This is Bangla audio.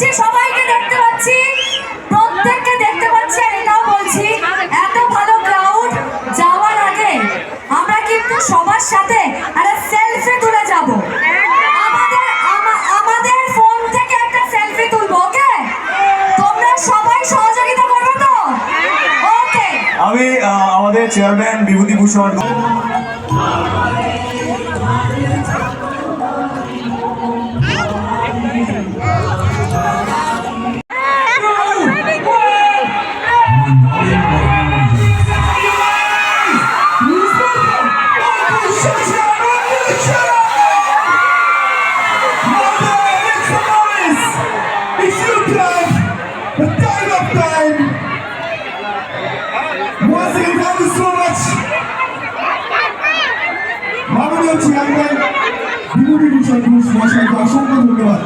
পাচ্ছি, সবাইকে দেখতে পাচ্ছি, প্রত্যেককে দেখতে পাচ্ছি, আর এটাও বলছি, এত ভালো ক্রাউড যাওয়ার আগে আমরা কিন্তু সবার সাথে একটা সেলফি তুলে যাব। আমাদের ফোন থেকে একটা সেলফি তুলবো ওকে তোমরা সবাই সহযোগিতা করবে তো? ওকে আমি আমাদের চেয়ারম্যান বিভূতিভূষণ। মাননীয় চেয়ারম্যান বিভূতিভূষণ ঘোষ মহাশয়কে অসংখ্য ধন্যবাদ